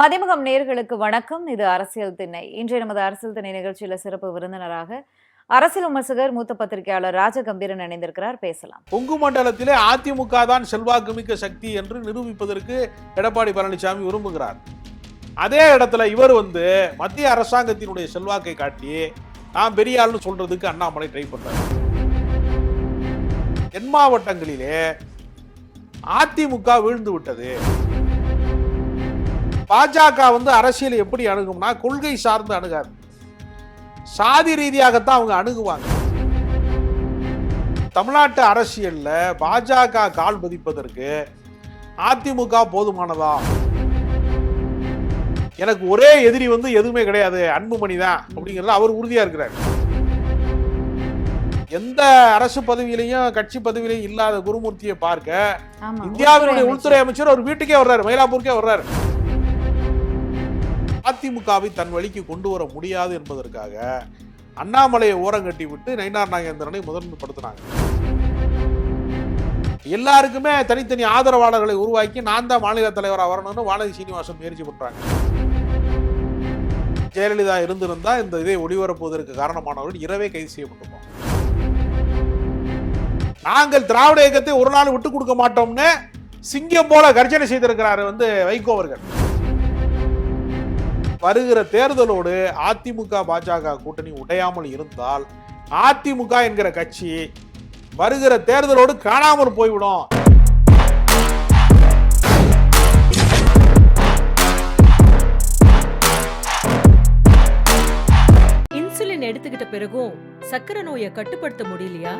மதிமுகம் நேர்களுக்கு வணக்கம். இது அரசியல் திண்ணை. இன்றைய நமது அரசியல் திணை நிகழ்ச்சியில சிறப்பு விருந்தினராக அரசியல் விமர்சகர் மூத்த பத்திரிகையாளர் ராஜகம்பீரன் இணைந்திருக்கிறார். பேசலாம். கொங்கு மண்டலத்திலே அதிமுக தான் செல்வாக்குமிக்க சக்தி என்று நிரூபிப்பதற்கு எடப்பாடி பழனிசாமி விரும்புகிறார். அதே இடத்துல இவர் வந்து மத்திய அரசாங்கத்தினுடைய செல்வாக்கை காட்டி நான் பெரிய ஆள்னு சொல்றதுக்கு அண்ணாமலை ட்ரை பண்றாரு. தென் மாவட்டங்களிலே அதிமுக வீழ்ந்து விட்டது. பாஜக வந்து அரசியலை எப்படி அணுகும்னா கொள்கை சார்ந்து அணுகாது. சாதி ரீதியாகத்தான் அவங்க அணுகுவாங்க. தமிழ்நாட்டு அரசியல்ல பாஜக கால் பதிப்பதற்கு அதிமுக போதுமானதா? எனக்கு ஒரே எதிரி வந்து எதுவுமே கிடையாது அன்புமணி தான் அப்படிங்கிறதுல அவர் உறுதியா இருக்கிறார். எந்த அரசு பதவியிலையும் கட்சி பதவியிலையும் இல்லாத குருமூர்த்தியை பார்க்க இந்தியாவினுடைய உள்துறை அமைச்சர் ஒரு வீட்டுக்கே வர்றாரு மயிலாப்பூருக்கே வர்றாரு. அதிமுகவை தன் வழிக்கு கொண்டு வர முடியாது என்பதற்காக அண்ணாமலையை ஓரங்கட்டி விட்டு நயினார் நாகேந்திரனை முதன்மைப்படுத்தினாங்க. எல்லாருக்குமே தனித்தனி ஆதரவாளர்களை உருவாக்கி நான் தான் மாநில தலைவராக வரணும்னு வானதி சீனிவாசன் முயற்சி பண்றாங்க. ஜெயலலிதா இருந்திருந்தா இந்த இதை ஒளிபரப்புவதற்கு காரணமானவர்கள் இரவே கைது செய்யப்பட்டிருப்போம் நாங்கள் திராவிட இயக்கத்தை ஒரு நாள் விட்டு கொடுக்க மாட்டோம்னு சிங்கம் போல கர்ஜனை செய்திருக்கிறாரு வந்து வைகோ அவர்கள். வருகிற தேர்தலோடு அதிமுக பாஜக கூட்டணி உடையாமல் இருந்தால் அதிமுக என்கிற கட்சி வருகிற தேர்தலோடு காணாமல் போய்விடும். இன்சுலின் எடுத்துக்கிட்ட பிறகும் சக்கரை நோயை கட்டுப்படுத்த முடியலையா?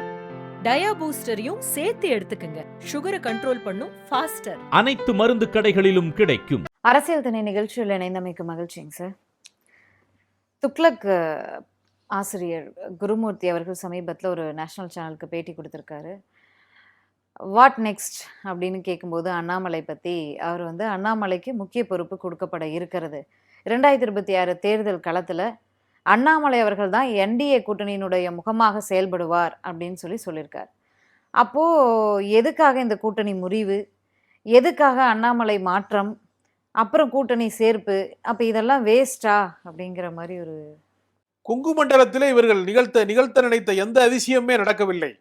டயா பூஸ்டரையும் சேர்த்து எடுத்துக்கங்க. சுகரை கண்ட்ரோல் பண்ணும் ஃபாஸ்டர் அனைத்து மருந்து கடைகளிலும் கிடைக்கும். அரசியல் திணை நிகழ்ச்சியில் இணைந்தமைக்கு மகிழ்ச்சிங்க சார். துக்ளக் ஆசிரியர் குருமூர்த்தி அவர்கள் சமீபத்தில் ஒரு நேஷனல் சேனலுக்கு பேட்டி கொடுத்துருக்காரு. வாட் நெக்ஸ்ட் அப்படின்னு கேட்கும்போது அண்ணாமலை பற்றி அவர் வந்து அண்ணாமலைக்கு முக்கிய பொறுப்பு கொடுக்கப்பட இருக்கிறது. இரண்டாயிரத்தி இருபத்தி ஆறு தேர்தல் களத்தில் அண்ணாமலை அவர்கள் தான் என்டிஏ கூட்டணியினுடைய முகமாக செயல்படுவார் அப்படின்னு சொல்லி சொல்லியிருக்கார். அப்போது எதுக்காக இந்த கூட்டணி முறிவு? எதுக்காக அண்ணாமலை மாற்றம்? அப்புறம் கூட்டணி சேர்ப்பு? அப்போ இதெல்லாம் வேஸ்டா அப்படிங்கிற மாதிரி ஒரு கொங்கு மண்டலத்தில் இவர்கள் நிகழ்த்த நிகழ்த்த நினைத்த எந்த அதிசயமே நடக்கவில்லை.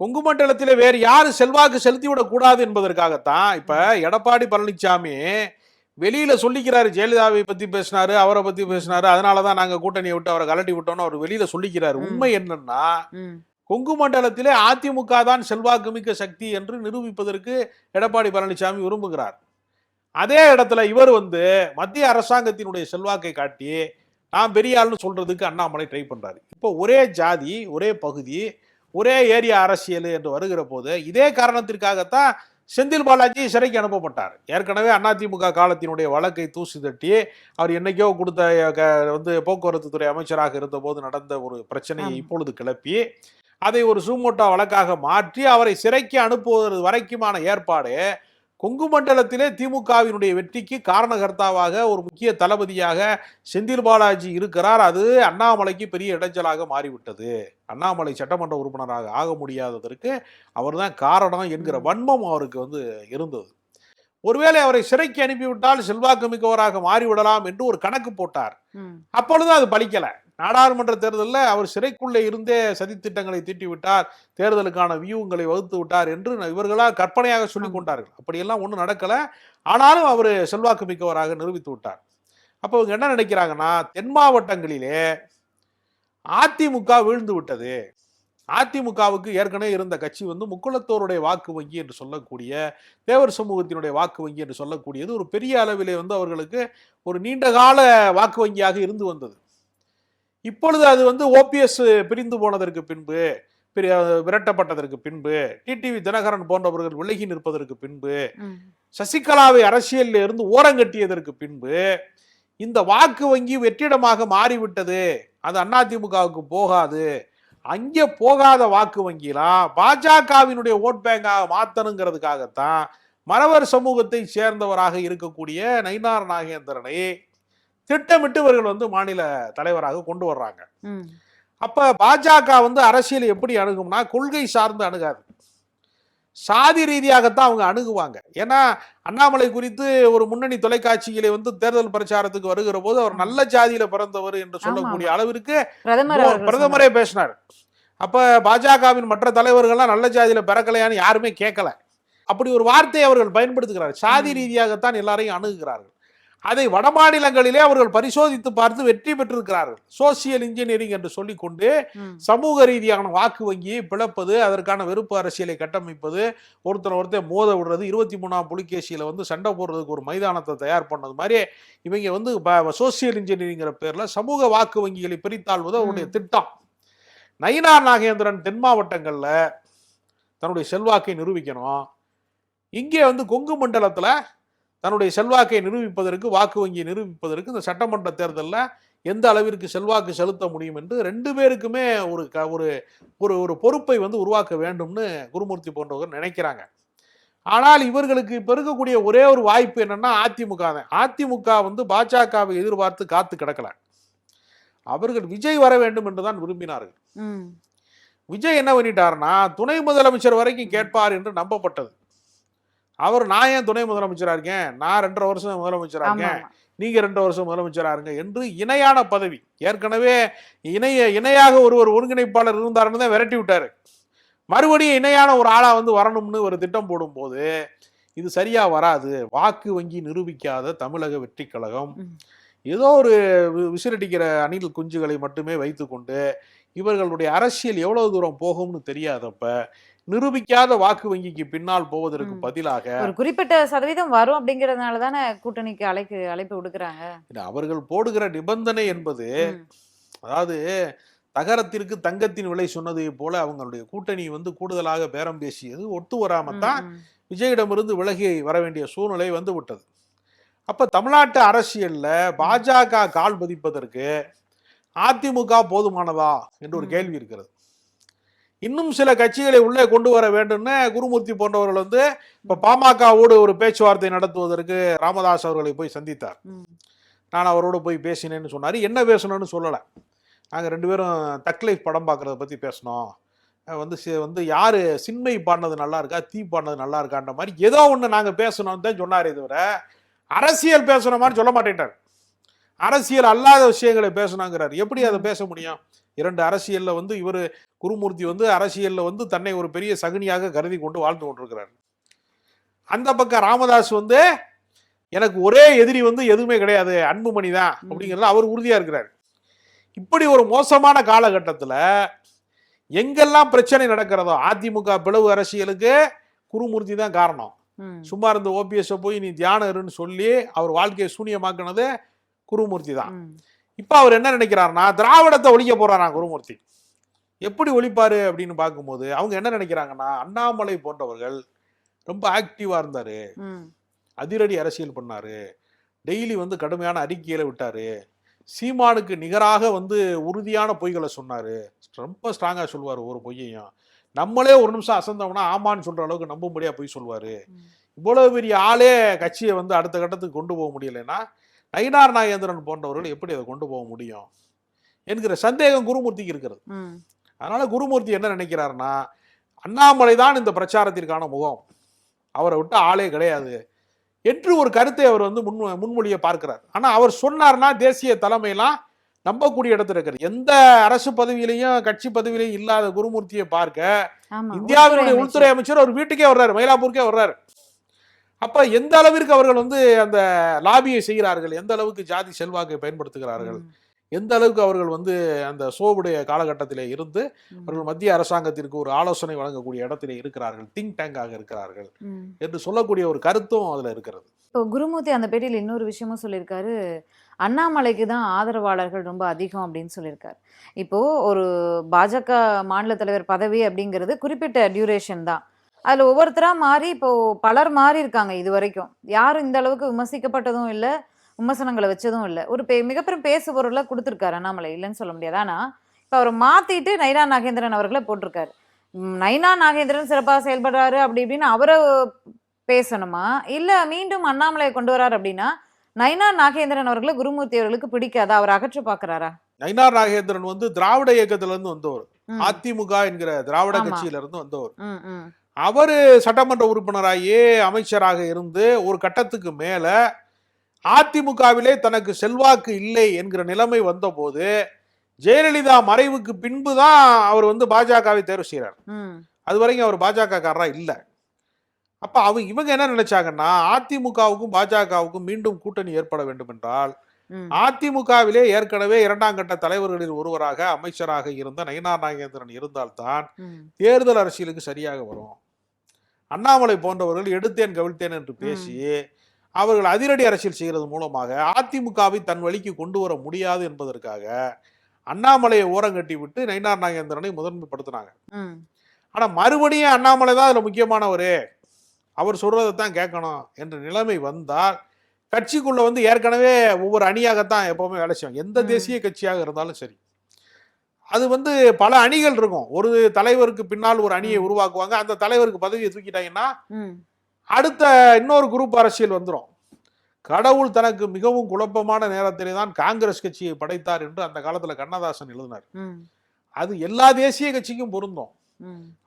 கொங்கு மண்டலத்தில் வேறு யார் செல்வாக்கு செலுத்திவிடக்கூடாது என்பதற்காகத்தான் இப்போ எடப்பாடி பழனிசாமி வெளியில சொல்லிக்கிறாரு ஜெயலலிதாவை பத்தி பேசினாரு அவரை பத்தி பேசினாரு. அதனாலதான் நாங்க கூட்டணியை விட்டு அவரை கலட்டி விட்டோம்னு அவர் வெளியில சொல்லிக்கிறாரு. உண்மை என்னன்னா கொங்கு மண்டலத்திலே அதிமுக தான் செல்வாக்குமிக்க சக்தி என்று நிரூபிப்பதற்கு எடப்பாடி பழனிசாமி விரும்புகிறார். அதே இடத்துல இவர் வந்து மத்திய அரசாங்கத்தினுடைய செல்வாக்கை காட்டி நான் பெரிய ஆள்னு சொல்றதுக்கு அண்ணாமலை ட்ரை பண்றாரு. இப்போ ஒரே ஜாதி ஒரே பகுதி ஒரே ஏரியா அரசியல் என்று வருகிற போது இதே காரணத்திற்காகத்தான் செந்தில் பாலாஜி சிறைக்கு அனுப்பப்பட்டார். ஏற்கனவே அதிமுக காலத்தினுடைய வழக்கை தூசி தட்டி அவர் என்னைக்கோ கொடுத்த வந்து போக்குவரத்து துறை அமைச்சராக இருந்தபோது நடந்த ஒரு பிரச்சனையை. இப்பொழுது கிளப்பி அதை ஒரு சூமோட்டோ வழக்காக மாற்றி அவரை சிறைக்கு அனுப்புவது வரைக்குமான ஏற்பாடு கொங்கு மண்டலத்திலே திமுகவினுடைய வெற்றிக்கு காரணகர்த்தாவாக ஒரு முக்கிய தளபதியாக செந்தில் பாலாஜி இருக்கிறார். அது அண்ணாமலைக்கு பெரிய இடைஞ்சலாக மாறிவிட்டது. அண்ணாமலை சட்டமன்ற உறுப்பினராக ஆக முடியாததற்கு அவர்தான் காரணம் என்கிற. வன்மம் அவருக்கு வந்து இருந்தது. ஒருவேளை அவரை சிறைக்கு அனுப்பிவிட்டால் செல்வாக்கு மிக்கவராக மாறிவிடலாம் என்று ஒரு கணக்கு போட்டார். அப்பொழுது அது பலிக்கல. நாடாளுமன்ற தேர்தலில் அவர் சிறைக்குள்ளே இருந்தே சதித்திட்டங்களை தீட்டி விட்டார் தேர்தலுக்கான வியூங்களை வகுத்து விட்டார் என்று இவர்களால் கற்பனையாக சொல்லிக் ஆமா. கொண்டார்கள். அப்படியெல்லாம் ஒன்றும் நடக்கல. ஆனாலும் அவர் செல்வாக்கு மிக்கவராக நிரூபித்து விட்டார். அப்போ இவங்க என்ன நினைக்கிறாங்கன்னா தென் மாவட்டங்களிலே அதிமுக வீழ்ந்து விட்டது. அதிமுகவுக்கு ஏற்கனவே இருந்த கட்சி வந்து முக்குளத்தோருடைய வாக்கு வங்கி என்று சொல்லக்கூடிய தேவர் சமூகத்தினுடைய வாக்கு வங்கி என்று சொல்லக்கூடியது ஒரு பெரிய அளவிலே வந்து அவர்களுக்கு ஒரு நீண்ட கால வாக்கு வங்கியாக இருந்து வந்தது. இப்பொழுது அது வந்து ஓபிஎஸ் பிரிந்து போனதற்கு பின்பு விரட்டப்பட்டதற்கு பின்பு டிடிவி தினகரன் போன்றவர்கள் விலகி நிற்பதற்கு பின்பு சசிகலாவை அரசியலில் இருந்து ஓரங்கட்டியதற்கு பின்பு இந்த வாக்கு வங்கி வெற்றிடமாக மாறிவிட்டது. அது அதிமுகவுக்கு போகாது. அங்கே போகாத வாக்கு வங்கிலாம் பாஜகவினுடைய ஓட் பேங்காக மாத்தணுங்கிறதுக்காகத்தான் மறவர் சமூகத்தை சேர்ந்தவராக இருக்கக்கூடிய நயினார் நாகேந்திரனை திட்டமிட்டு இவர்கள் வந்து மாநில தலைவராக கொண்டு வர்றாங்க. அப்ப பாஜக வந்து அரசியல் எப்படி அணுகும்னா கொள்கை சார்ந்து அணுகாது. சாதி ரீதியாகத்தான் அவங்க அணுகுவாங்க. ஏன்னா அண்ணாமலை குறித்து ஒரு முன்னணி தொலைக்காட்சிகளை வந்து தேர்தல் பிரச்சாரத்துக்கு வருகிற போது அவர் நல்ல ஜாதியில பிறந்தவர் என்று சொல்லக்கூடிய அளவிற்கு பிரதமர் பேசினார். அப்ப பாஜகவின் மற்ற தலைவர்கள்லாம் நல்ல ஜாதியில பிறக்கலையான்னு யாருமே கேட்கல. அப்படி ஒரு வார்த்தையை அவர்கள் பயன்படுத்துகிறார். சாதி. ரீதியாகத்தான் எல்லாரையும் அணுகுகிறார்கள். அதை வடமாநிலங்களிலே அவர்கள் பரிசோதித்து பார்த்து வெற்றி பெற்றிருக்கிறார்கள் சோசியல் இன்ஜினியரிங் என்று சொல்லிக்கொண்டு. சமூக ரீதியான வாக்கு வங்கியை பிளப்பது அதற்கான வெறுப்பு அரசியலை கட்டமைப்பது ஒருத்தர் ஒருத்தர் மோத விடுறது இருபத்தி மூணாம் புலிகேசியில வந்து சண்டை போடுறதுக்கு ஒரு மைதானத்தை தயார் பண்ணது மாதிரி இவங்க வந்து சோசியல் இன்ஜினியரிங்கிற பேர்ல சமூக வாக்கு வங்கிகளை பிரித்தாள்வது அவருடைய. திட்டம் நயினார் நாகேந்திரன் தென் மாவட்டங்கள்ல தன்னுடைய செல்வாக்கை நிரூபிக்கணும் இங்கே வந்து கொங்கு மண்டலத்துல தன்னுடைய செல்வாக்கை நிரூபிப்பதற்கு வாக்கு வங்கியை நிரூபிப்பதற்கு இந்த சட்டமன்ற தேர்தலில் எந்த அளவிற்கு செல்வாக்கு செலுத்த முடியும் என்று ரெண்டு பேருக்குமே ஒரு க ஒரு ஒரு ஒரு பொறுப்பை வந்து உருவாக்க வேண்டும்னு குருமூர்த்தி போன்றவர்கள் நினைக்கிறாங்க. ஆனால் இவர்களுக்கு இப்போ இருக்கக்கூடிய ஒரே ஒரு வாய்ப்பு என்னன்னா அதிமுக தான். அதிமுக வந்து பாஜகவை எதிர்பார்த்து காத்து கிடக்கல. அவர்கள் விஜய் வர வேண்டும் என்று தான் விரும்பினார்கள். விஜய் என்ன பண்ணிட்டாருன்னா துணை முதலமைச்சர் வரைக்கும் கேட்பார் என்று நம்பப்பட்டது. அவர் நான் ஏன் துணை முதலமைச்சரா இருக்கேன்? நான் ரெண்டரை வருஷம் முதலமைச்சரா ஆமா இருக்கேன். நீங்க ரெண்டு வருஷம் முதலமைச்சரா இருங்க என்று இணையான பதவி ஏற்கனவே இணைய இணையாக ஒருவர் ஒருங்கிணைப்பாளர் இருந்தாருன்னு தான் விரட்டி விட்டாரு. மறுபடியும் இணையான ஒரு ஆளா வந்து வரணும்னு ஒரு திட்டம் போடும்போது இது சரியா வராது. வாக்கு வங்கி நிரூபிக்காத தமிழக வெற்றி கழகம். ஏதோ ஒரு விசிறடிக்கிற அணில் குஞ்சுகளை மட்டுமே வைத்துக்கொண்டு இவர்களுடைய அரசியல் எவ்வளவு தூரம் போகும்னு தெரியாதப்ப நிரூபிக்காத வாக்கு வங்கிக்கு பின்னால் போவதற்கு. பதிலாக ஒரு குறிப்பிட்ட சதவீதம் வரும் அப்படிங்கறதுனால தானே கூட்டணிக்கு அழைக்கு அழைப்பு விடுக்கிறாங்க அவர்கள் போடுகிற நிபந்தனை என்பது. அதாவது தகரத்திற்கு தங்கத்தின் விலை சொன்னதை போல அவங்களுடைய கூட்டணி வந்து கூடுதலாக பேரம் பேசியது ஒத்து வராமத்தான். விஜயிடமிருந்து விலகி வர வேண்டிய சூழ்நிலை வந்து விட்டது அப்ப தமிழ்நாட்டு அரசியல்ல பாஜக கால் பதிப்பதற்கு அதிமுக போதுமானதா என்று ஒரு. கேள்வி இருக்கிறது இன்னும் சில கட்சிகளை உள்ளே கொண்டு வர வேண்டும்னு குருமூர்த்தி போன்றவர்கள் வந்து இப்ப பாமகவோடு ஒரு பேச்சுவார்த்தை நடத்துவதற்கு ராமதாஸ் அவர்களை போய் சந்தித்தார். நான் அவரோட போய் பேசினேன்னு சொன்னார். என்ன பேசணும்னு சொல்லலை. நாங்கள் ரெண்டு பேரும் தக்லைஃப் படம் பார்க்குறத பற்றி பேசினோம். வந்து சி- வந்து யார் சின்மை பாடினது நல்லா இருக்கா தீ பாடினது நல்லா இருக்கான்ற மாதிரி ஏதோ ஒன்று நாங்கள் பேசணும்னு தான் சொன்னாரே தவிர அரசியல் பேசுன மாதிரி சொல்ல மாட்டேன்ட்டார். அரசியல் அல்லாத விஷயங்களை பேசணுங்கிறார். எப்படி அதை பேச முடியும்? இரண்டு அரசியல்ல வந்து இவர் குருமூர்த்தி வந்து அரசியல்ல வந்து தன்னை ஒரு பெரிய சகுனியாக கருதி கொண்டு வாழ்ந்து கொண்டிருக்கிறார் அந்த பக்கம் ராமதாஸ் வந்து எனக்கு ஒரே எதிரி வந்து எதுவுமே கிடையாது அன்புமணி தான். அப்படிங்கிறதுல அவர் உறுதியா இருக்கிறார் இப்படி ஒரு மோசமான காலகட்டத்துல எங்கெல்லாம் பிரச்சனை நடக்கிறதோ அதிமுக பிளவு அரசியலுக்கு குருமூர்த்தி தான் காரணம். சும்மா இருந்த ஓபிஎஸ் போய் நீ தியானம் இருன்னு சொல்லி அவர் வாழ்க்கையை சூனியமாக்குனது குருமூர்த்தி தான். இப்போ அவர் என்ன நினைக்கிறாருன்னா திராவிடத்தை ஒழிக்க போறாராம் குருமூர்த்தி? எப்படி ஒழிப்பாரு அப்படின்னு பார்க்கும்போது அவங்க என்ன நினைக்கிறாங்கன்னா அண்ணாமலை போன்றவர்கள் ரொம்ப ஆக்டிவா இருந்தாரு. அதிரடி அரசியல் பண்ணாரு. டெய்லி வந்து கடுமையான அறிக்கையில விட்டாரு. சீமானுக்கு நிகராக வந்து உறுதியான பொய்களை சொன்னாரு. ரொம்ப ஸ்ட்ராங்கா சொல்லுவார் ஒரு பொய்யையும். நம்மளே ஒரு நிமிஷம் அசந்தோம்னா ஆமான்னு சொல்ற அளவுக்கு நம்பும்படியா பொய் சொல்லுவாரு. இவ்வளவு பெரிய ஆளே கட்சியை வந்து அடுத்த கட்டத்துக்கு கொண்டு போக முடியலைன்னா நயினார் நாகேந்திரன் போன்றவர்கள் எப்படி அதை கொண்டு போக முடியும் என்கிற சந்தேகம் குருமூர்த்திக்கு இருக்கிறது. அதனால குருமூர்த்தி என்ன நினைக்கிறாருன்னா அண்ணாமலை தான் இந்த பிரச்சாரத்திற்கான முகம். அவரை விட்டு ஆளே கிடையாது. என்று ஒரு கருத்தை அவர் வந்து முன் முன்மொழிய பார்க்கிறார். ஆனா அவர் சொன்னார்னா தேசிய தலைமையெல்லாம் நம்பக்கூடிய இடத்துல இருக்காரு. எந்த அரசு பதவியிலையும் கட்சி பதவியிலையும் இல்லாத குருமூர்த்தியை பார்க்க. இந்தியாவினுடைய உள்துறை அமைச்சர். அவர் வீட்டுக்கே வர்றாரு மயிலாப்பூருக்கே வர்றாரு. அப்ப எந்த அளவிற்கு அவர்கள் வந்து அந்த லாபியை செய்கிறார்கள் எந்த அளவுக்கு ஜாதி செல்வாக்கை பயன்படுத்துகிறார்கள். எந்த அளவுக்கு அவர்கள் வந்து அந்த சோவுடைய காலகட்டத்திலே இருந்து. அவர்கள் மத்திய அரசாங்கத்திற்கு ஒரு ஆலோசனை வழங்கக்கூடிய இடத்திலே இருக்கிறார்கள் திங்க் டேங்காக இருக்கிறார்கள். என்று சொல்லக்கூடிய ஒரு கருத்தும் அதுல இருக்கிறது இப்போ குருமூர்த்தி அந்த பேட்டியில் இன்னொரு விஷயமும் சொல்லியிருக்காரு அண்ணாமலைக்கு தான் ஆதரவாளர்கள் ரொம்ப அதிகம் அப்படின்னு சொல்லியிருக்காரு இப்போ ஒரு பாஜக மாநில தலைவர் பதவி அப்படிங்கிறது குறிப்பிட்ட டியூரேஷன் தான் அதுல ஒவ்வொருத்தரா மாறி இப்போ பலர் மாறி இருக்காங்க இது வரைக்கும். யாரும் இந்த அளவுக்கு விமர்சிக்கப்பட்டதும் இல்லை விமர்சனங்களை வச்சதும் இல்லை. ஒரு பே மிகப்பெரும் பேசு பொருளை கொடுத்துருக்காரு அண்ணாமலை இல்லைன்னு சொல்ல முடியாது. ஆனா இப்போ அவரை மாத்திட்டு நைனா நாகேந்திரன் அவர்களை போட்டிருக்காரு. நைனா நாகேந்திரன் சிறப்பாக செயல்படுறாரு அப்படி இப்படின்னு அவரை பேசணுமா? இல்ல மீண்டும் அண்ணாமலையை கொண்டு வரார் அப்படின்னா நைனா நாகேந்திரன் அவர்களை குருமூர்த்தி அவர்களுக்கு பிடிக்காதா? அவர் அகற்ற பாக்குறாரா நயினார் நாகேந்திரன் வந்து திராவிட இயக்கத்துல இருந்து வந்தவர் அதிமுக என்கிற திராவிட ஆமா. கட்சியில இருந்து வந்தவர் அவர் சட்டமன்ற உறுப்பினராகி அமைச்சராக இருந்து ஒரு கட்டத்துக்கு மேல அதிமுகவிலே தனக்கு செல்வாக்கு இல்லை என்கிற நிலைமை வந்தபோது ஜெயலலிதா மறைவுக்கு பின்பு தான் அவர் வந்து பாஜகவை தேர்வு செய்கிறார் அது வரைக்கும் அவர் பாஜக காரரா இல்லை. அப்ப அவங்க இவங்க என்ன நினைச்சாங்கன்னா அதிமுகவுக்கும் பாஜகவுக்கும் மீண்டும் கூட்டணி ஏற்பட வேண்டும் என்றால் அதிமுகவிலே ஏற்கனவே இரண்டாம் கட்ட தலைவர்களில் ஒருவராக அமைச்சராக இருந்த நயினார் நாகேந்திரன் இருந்தால்தான் தேர்தல் அரசியலுக்கு சரியாக வரும். அண்ணாமலை போன்றவர்கள் எடுத்தேன் கவிழ்த்தேன் என்று பேசி அவர்கள் அதிரடி அரசியல் செய்கிறது மூலமாக அதிமுகவை தன் வழிக்கு கொண்டு வர முடியாது என்பதற்காக அண்ணாமலையை ஓரங்கட்டி விட்டு நயினார் நாகேந்திரனை முதன்மைப்படுத்தினாங்க. ஆனா மறுபடியும் அண்ணாமலை தான் அதுல முக்கியமானவர். அவர் சொல்றதை தான் கேட்கணும் என்ற நிலைமை வந்தால் கட்சிக்குள்ள வந்து ஏற்கனவே ஒவ்வொரு அணியாகத்தான் எப்பவுமே வேலை செய்வாங்க. எந்த. தேசிய கட்சியாக இருந்தாலும் சரி. அது வந்து பல அணிகள் இருக்கும். ஒரு தலைவருக்கு பின்னால் ஒரு அணியை. உருவாக்குவாங்க. அந்த தலைவருக்கு பதவியை தூக்கிட்டாங்கன்னா அடுத்த இன்னொரு குரூப் அரசியல் வந்துடும் கடவுள் தனக்கு மிகவும் குழப்பமான நேரத்திலே தான் காங்கிரஸ் கட்சியை படைத்தார் என்று அந்த காலத்துல கண்ணதாசன் எழுதினார். அது எல்லா தேசிய கட்சிக்கும் பொருந்தும்.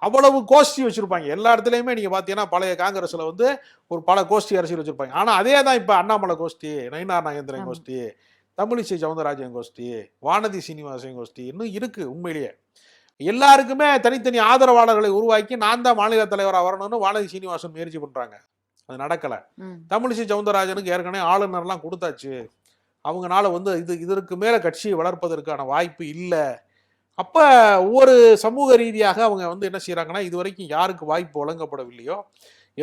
அவ்வளவு கோஷ்டி வச்சிருப்பாங்க. எல்லா இடத்துலையுமே நீங்க பாத்தீங்கன்னா பழைய காங்கிரஸ்ல வந்து ஒரு பல கோஷ்டி அரசியல் வச்சிருப்பாங்க. ஆனா அதே தான் இப்ப அண்ணாமலை கோஷ்டி நயினார் நாகேந்திரன். கோஷ்டி தமிழிசை சவுந்தரராஜன் கோஷ்டி வானதி சீனிவாசன் கோஷ்டி இன்னும் இருக்கு உண்மையிலேயே. எல்லாருக்குமே தனித்தனி ஆதரவாளர்களை உருவாக்கி நான் தான் மாநில தலைவராக வரணும்னு வானதி சீனிவாசன் முயற்சி பண்றாங்க. அது நடக்கல. தமிழிசை சவுந்தரராஜனுக்கு ஏற்கனவே ஆளுநர்லாம் கொடுத்தாச்சு. அவங்கனால வந்து இது இதற்கு மேல கட்சியை வளர்ப்பதற்கான வாய்ப்பு இல்லை. அப்ப ஒவ்வொரு சமூக ரீதியாக அவங்க வந்து என்ன செய்றாங்கன்னா இது வரைக்கும் யாருக்கு வாய்ப்பு வழங்கப்படவில்லையோ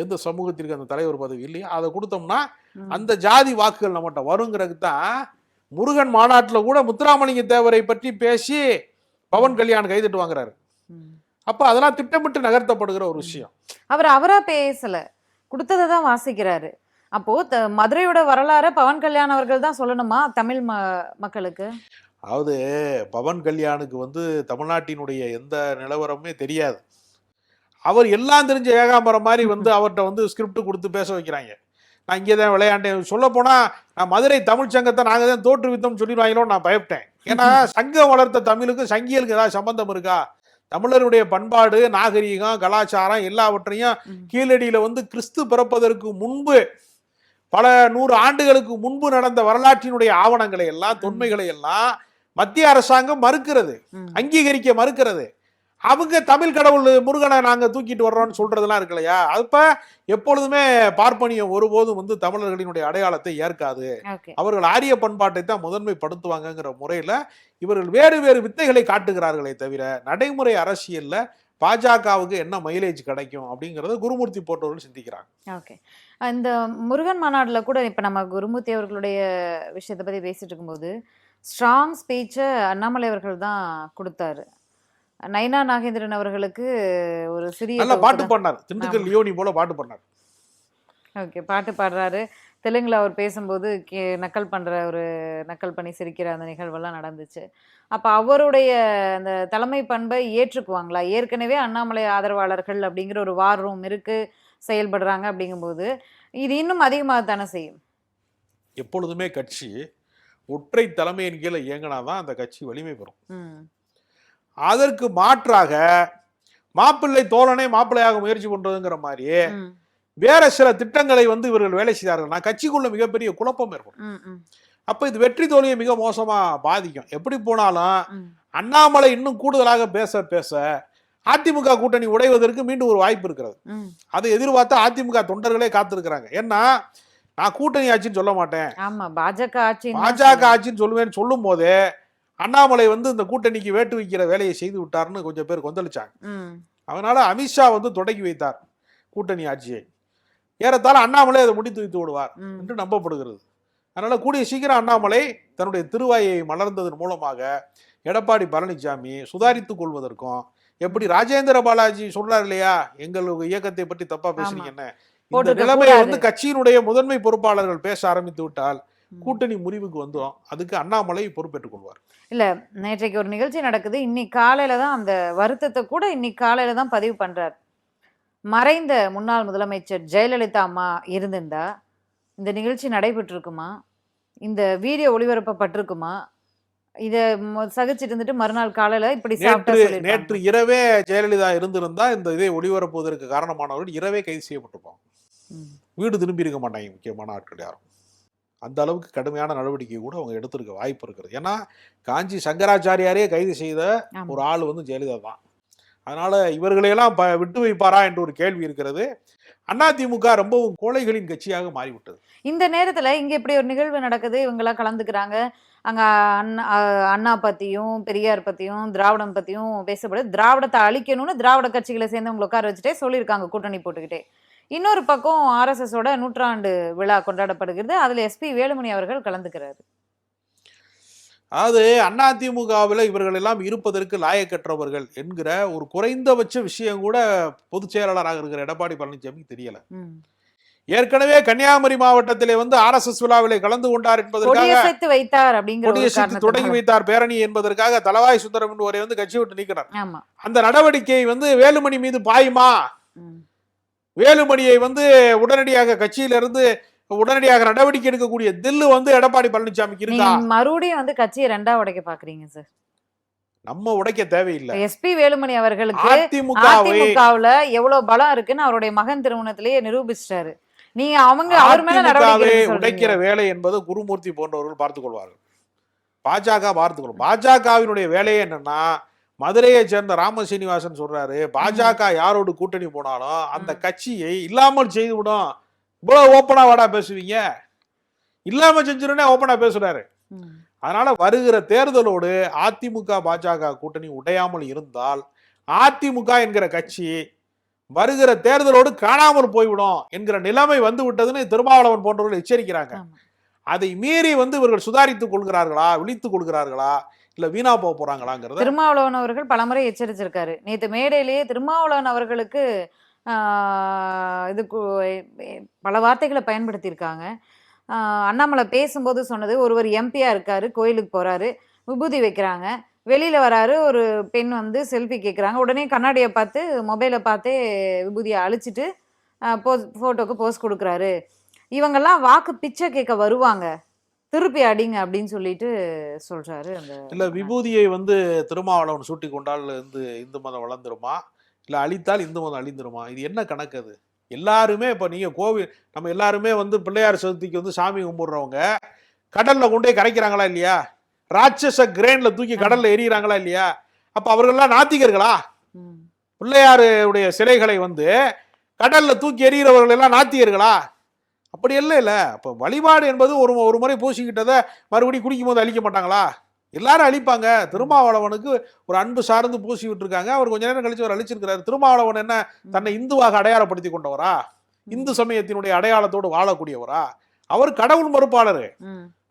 எந்த சமூகத்திற்கு அந்த தலைவர் பதவி இல்லையோ அதை கொடுத்தோம்னா. அந்த ஜாதி வாக்குகள் நம்மகிட்ட வருங்கிறதுக்கு தான் முருகன் மாநாட்டில் கூட முத்துராமலிங்க தேவரை பற்றி பேசி பவன் கல்யாண் கைதிட்டு வாங்குறாரு. அப்ப அதெல்லாம் திட்டமிட்டு நகர்த்தப்படுகிற ஒரு விஷயம். அவர் அவரா பேசல. கொடுத்ததை தான் வாசிக்கிறாரு. அப்போ மதுரையோட வரலாற பவன் கல்யாண் அவர்கள் தான் சொல்லணுமா தமிழ் ம மக்களுக்கு? அதாவது பவன் கல்யாணுக்கு வந்து தமிழ்நாட்டினுடைய எந்த நிலவரமுமே தெரியாது. அவர் எல்லாம் தெரிஞ்ச ஏகாம்பரம் மாதிரி வந்து அவர்கிட்ட வந்து ஸ்கிரிப்ட் கொடுத்து பேச வைக்கிறாங்க. நான் இங்கே தான் விளையாண்டேன். சொல்ல போனா நான் மதுரை தமிழ் சங்கத்தை நாங்கள் தான் தோற்றுவித்தோம் சொல்லிடுவாங்களோன்னு நான் பயப்பட்டேன். ஏன்னா சங்கம் வளர்த்த தமிழுக்கும் சங்கியலுக்கு ஏதாவது சம்பந்தம் இருக்கா? தமிழருடைய பண்பாடு நாகரீகம் கலாச்சாரம் எல்லாவற்றையும். கீழடியில வந்து கிறிஸ்து பிறப்பதற்கு முன்பு பல நூறு ஆண்டுகளுக்கு முன்பு நடந்த வரலாற்றினுடைய ஆவணங்களை எல்லாம் தொன்மைகளை எல்லாம் மத்திய அரசாங்கம் மறுக்கிறது. அங்கீகரிக்க மறுக்கிறது. அவங்க தமிழ் கடவுள் முருகனை நாங்க தூக்கிட்டு வர்றோம்னு சொல்றதெல்லாம் இருக்கு இல்லையா? அப்ப எப்பொழுதுமே பார்ப்பனியம் ஒருபோதும் வந்து தமிழர்களினுடைய அடையாளத்தை ஏற்காது. அவர்கள் ஆரிய பண்பாட்டை தான் முதன்மைப்படுத்துவாங்கங்கிற முறையில இவர்கள் வேறு வேறு வித்தைகளை காட்டுகிறார்களே தவிர நடைமுறை அரசியல்ல பாஜகவுக்கு என்ன மைலேஜ் கிடைக்கும் அப்படிங்கறத குருமூர்த்தி போன்றவர்கள் சிந்திக்கிறாங்க. ஓகே. இந்த முருகன் மாநாடுல கூட இப்ப நம்ம குருமூர்த்தி அவர்களுடைய விஷயத்தை பத்தி பேசிட்டு இருக்கும்போது ஸ்ட்ராங் ஸ்பீச்சை அண்ணாமலை அவர்கள் தான் கொடுத்தாரு. நைனா நாகேந்திரன் அவர்களுக்கு ஒரு சிறிய நல்லா பாட்டு தான். பண்ணார் திண்டுக்கல் லியோனி போல பாட்டு பண்ணார் ஓகே பாட்டு பாடுறாரு. தெலுங்குல அவர் பேசும்போது கே நக்கல் பண்ற ஒரு நக்கல் பண்ணி சிரிக்கிற அந்த நிகழ்வெல்லாம் நடந்துச்சு. அப்ப அவருடைய அந்த தலைமை பண்பை ஏற்றுக்குவாங்களா? ஏற்கனவே அண்ணாமலை ஆதரவாளர்கள் அப்படிங்கிற ஒரு வார் ரூம் இருக்கு செயல்படுறாங்க அப்படிங்கும்போது இது இன்னும் அதிகமாக தானே செய்யும்? எப்பொழுதுமே கட்சி ஒற்றை தலைமையின் கீழே இயங்கினாதான் அந்த கட்சி வலிமை பெறும். அதற்கு மாற்றாக மாப்பிள்ளை தோழனை மாப்பிள்ளையாக முயற்சி பண்றதுங்கிற மாதிரி வேற சில திட்டங்களை வந்து இவர்கள் வேலை செய்தார்கள். நான் கட்சிக்குள்ள மிகப்பெரிய குழப்பம் ஏற்படும். அப்ப இது வெற்றி தோல்வியை மிக மோசமா பாதிக்கும். எப்படி போனாலும். அண்ணாமலை இன்னும் கூடுதலாக பேச பேச அதிமுக கூட்டணி உடைவதற்கு மீண்டும் ஒரு வாய்ப்பு இருக்கிறது. அதை எதிர்பார்த்து அதிமுக தொண்டர்களே காத்திருக்கிறாங்க. ஏன்னா நான் கூட்டணி ஆட்சின்னு சொல்ல மாட்டேன். பாஜக ஆட்சி பாஜக ஆட்சின்னு சொல்லுவேன்னு சொல்லும் போதே அண்ணாமலை வந்து இந்த கூட்டணிக்கு வேட்டு வைக்கிற வேலையை செய்து விட்டார்னு கொஞ்சம் பேர் கொந்தளிச்சாங்க. அதனால அமித்ஷா வந்து தொடங்கி வைத்தார் கூட்டணி ஆட்சியை. ஏறத்தாழ அண்ணாமலை அதை முடித்து வைத்து விடுவார் என்று நம்பப்படுகிறது. அதனால கூடிய சீக்கிரம் அண்ணாமலை தன்னுடைய திருவாயை மலர்ந்ததன் மூலமாக எடப்பாடி பழனிசாமி சுதாரித்துக் கொள்வதற்கும் எப்படி ராஜேந்திர பாலாஜி சொல்றாரு இல்லையா எங்கள் இயக்கத்தை பற்றி தப்பா பேசுறீங்கன்னு இந்த நிலைமையை. வந்து கட்சியினுடைய முதன்மை பொறுப்பாளர்கள் பேச ஆரம்பித்து விட்டால். கூட்டணி முறிவுக்கு வந்துடும் அதுக்கு அண்ணாமலை பொறுப்பேற்றுக் கொள்வார். இல்ல நேற்றைக்கு ஒரு நிகழ்ச்சி நடக்குது. இன்னைக்கு காலையில தான் அந்த வருத்தத்தை கூட இன்னைக்கு காலையில தான் பதிவு பண்றார். மறைந்த முன்னாள் முதலமைச்சர் ஜெயலலிதா அம்மா இருந்திருந்தா இந்த நிகழ்ச்சி நடைபெற்றிருக்குமா? இந்த வீடியோ ஒளிபரப்பப்பட்டிருக்குமா இத சகிச்சிட்டு இருந்துட்டு மறுநாள் காலையில இப்படி சாப்பிட்டா நேற்று இரவே ஜெயலலிதா இருந்திருந்தா இந்த இதை ஒளிபரப்புவதற்கு காரணமானவர்கள் இரவே கைது செய்யப்பட்டிருப்பாங்க. வீடு திரும்பி இருக்க மாட்டாங்க முக்கியமான ஆட்கள் யாரும். அந்த அளவுக்கு கடுமையான நடவடிக்கை கூட அவங்க எடுத்திருக்க வாய்ப்பு இருக்கிறது ஏன்னா காஞ்சி சங்கராச்சாரியாரே கைது செய்த. ஒரு ஆள் வந்து ஜெயலலிதா தான். அதனால இவர்களையெல்லாம் ப விட்டு வைப்பாரா என்ற ஒரு கேள்வி இருக்கிறது. அதிமுக ரொம்பவும் கோழைகளின் கட்சியாக மாறிவிட்டது. இந்த நேரத்துல இங்க இப்படி ஒரு நிகழ்வு நடக்குது. இவங்க எல்லாம் கலந்துக்கிறாங்க. அங்க அண்ணா அண்ணா பத்தியும் பெரியார் பத்தியும் திராவிடம் பத்தியும் பேசப்படுது. திராவிடத்தை அழிக்கணும்னு திராவிட கட்சிகளை சேர்ந்தவங்களை உட்கார வச்சுட்டே சொல்லியிருக்காங்க கூட்டணி போட்டுக்கிட்டே. இன்னொரு பக்கம் ஓட நூற்றாண்டு விழா கொண்டாடப்படுகிறது அதுல எஸ்பி வேலுமணி அவர்கள் கலந்துக்கிறாரு அதாவது அதிமுகவில் இவர்கள் எல்லாம் இருப்பதற்கு லாயக்கற்றவர்கள் என்கிற ஒரு குறைந்தபட்ச விஷயம் கூட பொதுச் செயலாளராக இருக்கிற எடப்பாடி பழனிசாமிக்கு தெரியல. ஏற்கனவே கன்னியாகுமரி மாவட்டத்திலே வந்து ஆர்எஸ்எஸ் விழாவிலே கலந்து கொண்டார் என்பதற்காக வைத்தார் அப்படிங்கிற தொடங்கி. வைத்தார் பேரணி என்பதற்காக தலவாய் சுந்தரம் என்பவரை வந்து கட்சி விட்டு நீக்கினார் ஆமா அந்த நடவடிக்கை வந்து வேலுமணி மீது பாயுமா. வேலுமணியை வந்து உடனடியாக கட்சியிலிருந்து உடனடியாக நடவடிக்கை எடுக்கக்கூடிய தில்லு வந்து எடப்பாடி பழனிசாமிக்கு இருக்கா? மறுபடியும் வந்து கட்சியை ரெண்டா உடைக்க பாக்குறீங்க சார் நம்ம உடைக்க தேவையில்லை. எஸ்பி வேலுமணி அவர்களுக்கு அதிமுகவை அதிமுகவுல எவ்வளவு பலம் இருக்குன்னு அவருடைய மகன் திருமணத்திலேயே நிரூபிச்சிட்டாரு. நீங்க அவங்க அவர் மேல நடவடிக்கை உடைக்கிற. வேலை என்பது குருமூர்த்தி போன்றவர்கள் பார்த்துக் கொள்வார்கள் பாஜக பார்த்துக் கொள்ளும் பாஜகவினுடைய வேலையே என்னன்னா மதுரையை சேர்ந்த ராம சீனிவாசன் சொல்றாரு பாஜக யாரோடு கூட்டணி போனாலும் அந்த. கட்சியை இல்லாமல் செய்து விடும் இவ்வளவு ஓப்பனா வாடா பேசுவீங்க இல்லாம செஞ்சிருன்னே ஓப்பனா பேசுறாரு. அதனால வருகிற தேர்தலோடு அதிமுக பாஜக கூட்டணி உடையாமல் இருந்தால் அதிமுக என்கிற கட்சி வருகிற தேர்தலோடு காணாமல் போய்விடும் என்கிற நிலைமை வந்து விட்டதுன்னு திருமாவளவன் போன்றவர்கள் எச்சரிக்கிறாங்க. அதை மீறி வந்து இவர்கள் சுதாரித்துக் கொள்கிறார்களா விழித்துக் கொள்கிறார்களா இல்ல வீணா போக போறாங்களாங்கிறத திருமாவளவன் அவர்கள் பலமுறை எச்சரிச்சிருக்காரு. நேற்று மேடையிலேயே திருமாவளவன் அவர்களுக்கு இது பல வார்த்தைகளை பயன்படுத்தியிருக்காங்க. அண்ணாமலை பேசும்போது சொன்னது ஒருவர் எம்பியா இருக்காரு கோயிலுக்கு போறாரு விபூதி வைக்கிறாங்க. வெளியில வராரு ஒரு பெண் வந்து செல்ஃபி கேட்குறாங்க உடனே கண்ணாடியை பார்த்து மொபைலை பார்த்தே விபூதியை அழிச்சிட்டு போஸ் ஃபோட்டோக்கு போஸ் கொடுக்குறாரு. இவங்கெல்லாம் வாக்கு பிச்சை கேட்க வருவாங்க. திருப்பி அடிங்க அப்படின்னு சொல்லிட்டு சொல்றாரு அந்த இல்ல விபூதியை வந்து திருமாவளவன் சூட்டி கொண்டால் வந்து இந்து மதம் வளர்ந்துருமா? இல்ல அழித்தால் இந்து மதம் அழிந்துருமா? இது என்ன கணக்கு அது? எல்லாருமே இப்ப நீங்க கோவில் நம்ம எல்லாருமே வந்து பிள்ளையார் சதுர்த்திக்கு வந்து சாமி கும்பிடுறவங்க கடல்ல கொண்டு போய் கரைக்கிறாங்களா இல்லையா? ராட்சச கிரேன்ல தூக்கி கடல்ல எறிகிறாங்களா இல்லையா? அப்ப அவர்கள்லாம் நாத்திகர்களா. பிள்ளையாருடைய சிலைகளை வந்து கடல்ல தூக்கி எறிகிறவர்கள் எல்லாம் நாத்திகர்களா? அப்படி இல்லை இல்ல. அப்ப வழிபாடு என்பது ஒரு ஒரு முறை பூசிக்கிட்டதை மறுபடியும் குடிக்கும் போது அழிக்க மாட்டாங்களா? எல்லாரும் அழிப்பாங்க. திருமாவளவனுக்கு ஒரு அன்பு சார்ந்து பூசி விட்டுருக்காங்க. அவர் கொஞ்ச நேரம் கழிச்சு அவர் அழிச்சிருக்கிறார். திருமாவளவன் என்ன தன்னை இந்துவாக அடையாளப்படுத்தி கொண்டவரா? இந்து சமயத்தினுடைய அடையாளத்தோடு வாழக்கூடியவரா? அவர் கடவுள் மறுப்பாளர்.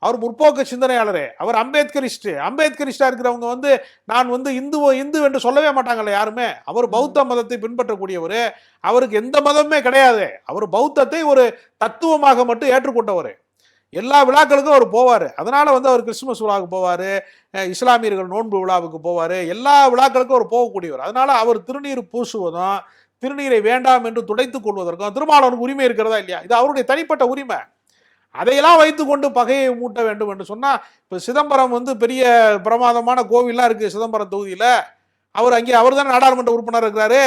அவர் முற்போக்கு சிந்தனையாளரே அவர் அம்பேத்கரிஸ்ட் அம்பேத்கரிஸ்டா இருக்கிறவங்க வந்து நான் வந்து இந்து இந்து என்று சொல்லவே மாட்டாங்கல்ல யாருமே. அவர் பௌத்த மதத்தை பின்பற்றக்கூடியவர். அவருக்கு எந்த மதமுமே கிடையாது. அவர் பௌத்தத்தை ஒரு தத்துவமாக மட்டும் ஏற்றுக்கொண்டவர். எல்லா விழாக்களுக்கும் அவர் போவார். அதனால வந்து அவர் கிறிஸ்துமஸ் விழாவுக்கு போவார் இஸ்லாமியர்கள் நோன்பு விழாவுக்கு போவார். எல்லா விழாக்களுக்கும் அவர் போகக்கூடியவர். அதனால அவர் திருநீர் பூசுவதும் திருநீரை வேண்டாம் என்று துடைத்துக் கொள்வதற்கும் திருமாவளவனுக்கு உரிமை இருக்கிறதா இல்லையா? இது அவருடைய தனிப்பட்ட உரிமை. அதையெல்லாம் வைத்துக்கொண்டு பகையை மூட்ட வேண்டும் என்று சொன்னால் இப்போ சிதம்பரம் வந்து பெரிய பிரமாதமான கோவில்லாம் இருக்குது சிதம்பரம் தொகுதியில். அவர் அங்கே அவர் தானே நாடாளுமன்ற உறுப்பினர் இருக்கிறாரு.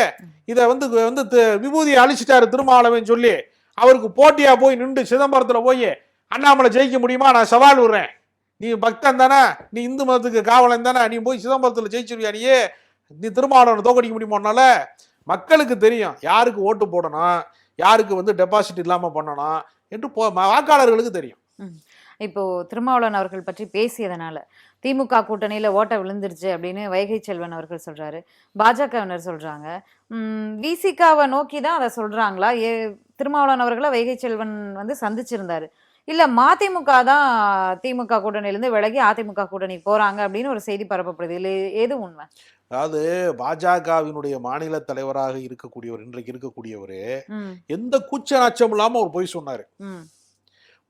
இதை வந்து வந்து தி- விபூதியை அழிச்சிட்டாரு திருமாவளவன் சொல்லி அவருக்கு போட்டியாக போய் நின்று சிதம்பரத்தில் போய் அண்ணாமலை ஜெயிக்க முடியுமா? நான் சவால் விடுறேன். நீ பக்தன் தானே நீ இந்து மதத்துக்கு காவலன் தானே நீ போய் சிதம்பரத்தில் ஜெயிச்சிருவியா நீ? நீ திருமாவளவனை தோக்கடிக்க முடியுமானால மக்களுக்கு தெரியும் யாருக்கு ஓட்டு போடணும் யாருக்கு வந்து டெபாசிட் இல்லாமல் பண்ணணும் என்று போ வாக்காளர்களுக்கு தெரியும். இப்போ திருமாவளவன் அவர்கள் பற்றி பேசியதனால திமுக கூட்டணியில ஓட்ட விழுந்துருச்சு அப்படின்னு வைகை செல்வன் அவர்கள் சொல்றாரு. பாஜகவினர் சொல்றாங்க. விசிகாவை நோக்கி தான் அதை சொல்றாங்களா? ஏ திருமாவளவன் அவர்களை வைகை செல்வன் வந்து சந்திச்சிருந்தாரு. இல்ல மதிமுக தான் திமுக கூட்டணியிலிருந்து விலகி அதிமுக கூட்டணி போறாங்க அப்படின்னு ஒரு செய்தி பரப்பப்படுது. இல்ல எது உண்மை? அதாவது பாஜகவினுடைய மாநில தலைவராக இருக்கக்கூடியவர் இன்றைக்கு இருக்கக்கூடியவர் எந்த கூச்ச நாச்சம் இல்லாம அவர் போய் சொன்னாரு.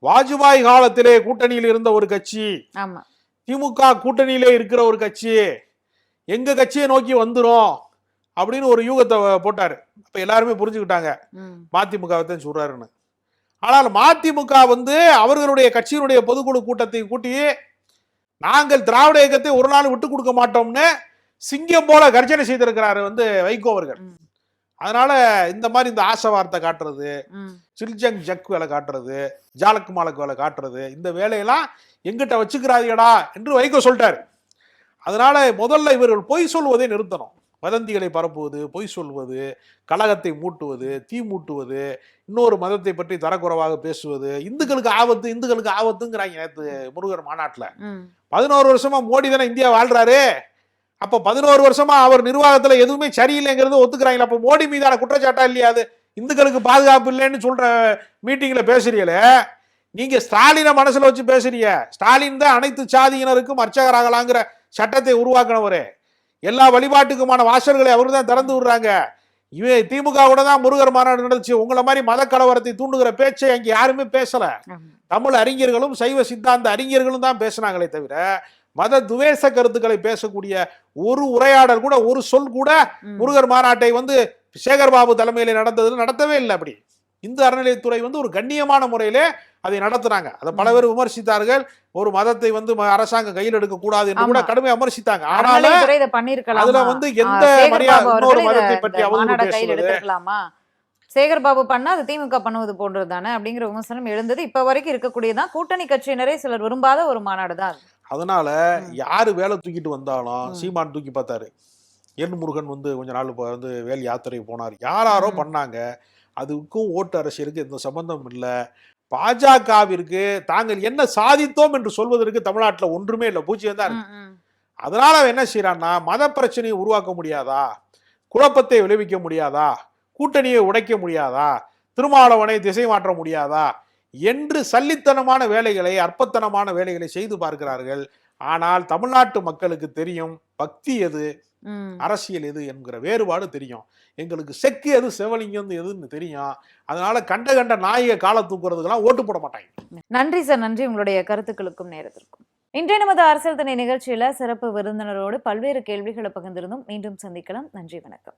வாஜ்பாய் காலத்திலே கூட்டணியில் இருந்த ஒரு கட்சி ஆமா. திமுக கூட்டணியிலே இருக்கிற ஒரு கட்சி எங்க கட்சியை நோக்கி வந்துரும் அப்படின்னு ஒரு யூகத்தை போட்டாரு. அப்ப எல்லாருமே புரிஞ்சுக்கிட்டாங்க. மதிமுகவை தான் சொல்றாருன்னு. ஆனால் மதிமுக வந்து அவர்களுடைய கட்சியினுடைய பொதுக்குழு கூட்டத்தை கூட்டி நாங்கள் திராவிட இயக்கத்தை ஒரு நாள் விட்டு கொடுக்க மாட்டோம்னு சிங்கம் போல கர்ஜனை செய்திருக்கிறாரு வந்து வைகோ அவர்கள். அதனால இந்த மாதிரி இந்த ஆசை வார்த்தை காட்டுறது. சில்ஜங் ஜக் வேலை காட்டுறது ஜாலக்கு மாலக்கு வேலை காட்டுறது இந்த வேலையெல்லாம் எங்கிட்ட வச்சுக்கிறாதீங்கடா என்று வைகோ சொல்லிட்டாரு அதனால முதல்ல இவர்கள் பொய் சொல்வதை நிறுத்தணும் வதந்திகளை பரப்புவது பொய் சொல்வது கலகத்தை மூட்டுவது தீ மூட்டுவது இன்னொரு மதத்தை பற்றி தரக்குறைவாக பேசுவது. இந்துக்களுக்கு ஆபத்து இந்துக்களுக்கு ஆபத்துங்கிறாங்க நேற்று முருகர் மாநாட்டில். பதினோரு வருஷமா மோடி தானே இந்தியா வாழ்றாரு. அப்ப பதினோரு வருஷமா அவர் நிர்வாகத்துல எதுவுமே சரியில்லைங்கிறத ஒத்துக்கிறாங்களா அப்ப மோடி மீதான குற்றச்சாட்டா இல்லையா அது? இந்துக்களுக்கு பாதுகாப்பு இல்லைன்னு சொல்ற மீட்டிங்ல பேசுறீங்களே நீங்க ஸ்டாலினை மனசுல வச்சு பேசுறீங்க. ஸ்டாலின் தான் அனைத்து சாதியினருக்கும் அர்ச்சகராகலாங்கிற சட்டத்தை உருவாக்கினவரு. எல்லா வழிபாட்டுக்குமான வாசல்களை அவர் தான் திறந்து விடுறாங்க. இவன் திமுக கூட தான் முருகர் மாநாடு நடந்துச்சு உங்களை மாதிரி மத கலவரத்தை தூண்டுகிற பேச்சை அங்க யாருமே பேசல. தமிழ் அறிஞர்களும் சைவ சித்தாந்த அறிஞர்களும் தான் பேசினாங்களே தவிர மத துவேஷ கருத்துக்களை பேசக்கூடிய ஒரு உரையாடல் கூட ஒரு சொல் கூட. முருகர் மாநாட்டை வந்து சேகர்பாபு தலைமையில நடந்தது நடத்தவே இல்லை அப்படி இந்து அறநிலையத்துறை வந்து ஒரு கண்ணியமான முறையிலே அதை நடத்துனாங்க அதை பல பேர் விமர்சித்தார்கள். ஒரு மதத்தை வந்து அரசாங்கம் கையில் எடுக்க கூடாது என்று கூட. கடுமையாக விமர்சித்தாங்க. ஆனாலும் அதுல வந்து எந்த மரியாதை பற்றி அவதூறு சேகர் பாபு பண்ணா அது திமுக பண்ணுவது போன்றது தானே அப்படிங்கிற விமர்சனம் எழுந்தது. இப்ப வரைக்கும் இருக்கக்கூடியதான் கூட்டணி கட்சியினரே சிலர் விரும்பாத ஒரு மாநாடு தான் அது. அதனால. யாரு வேலை தூக்கிட்டு வந்தாலும். சீமான் தூக்கி பார்த்தாரு. என் முருகன் வந்து கொஞ்ச நாள் வந்து வேல் யாத்திரை போனார். யாராரோ. பண்ணாங்க. அதுக்கும் ஓட்டு அரசியலுக்கு எந்த சம்பந்தம் இல்லை. பாஜகவிற்கு தாங்கள் என்ன சாதித்தோம் என்று சொல்வதற்கு தமிழ்நாட்டில் ஒன்றுமே இல்லை பூஜ்ஜியம் தான் இருக்கு. அதனால அவன் என்ன செய்யறான்னா மத பிரச்சனையை உருவாக்க முடியாதா? குழப்பத்தை விளைவிக்க முடியாதா? கூட்டணியை உடைக்க முடியாதா? திருமாவளவனை திசை மாற்ற முடியாதா? என்று சல்லித்தனமான வேலைகளை அற்பத்தனமான வேலைகளை செய்து பார்க்கிறார்கள். ஆனால் தமிழ்நாட்டு மக்களுக்கு தெரியும் பக்தி எது. அரசியல் எது என்கிற வேறுபாடு தெரியும். எங்களுக்கு செக்கு எது செவலிங்கம் எதுன்னு தெரியும். அதனால கண்ட கண்ட நாயக காலை தூக்குறதுக்கெல்லாம் ஓட்டு போட மாட்டாங்க. நன்றி சார் நன்றி. உங்களுடைய கருத்துக்களுக்கும் நேரத்திற்கும். இன்றைய நமது அரசியல் திணை நிகழ்ச்சியில சிறப்பு விருந்தினரோடு பல்வேறு கேள்விகளை பகிர்ந்திருந்தோம். மீண்டும் சந்திக்கலாம். நன்றி வணக்கம்.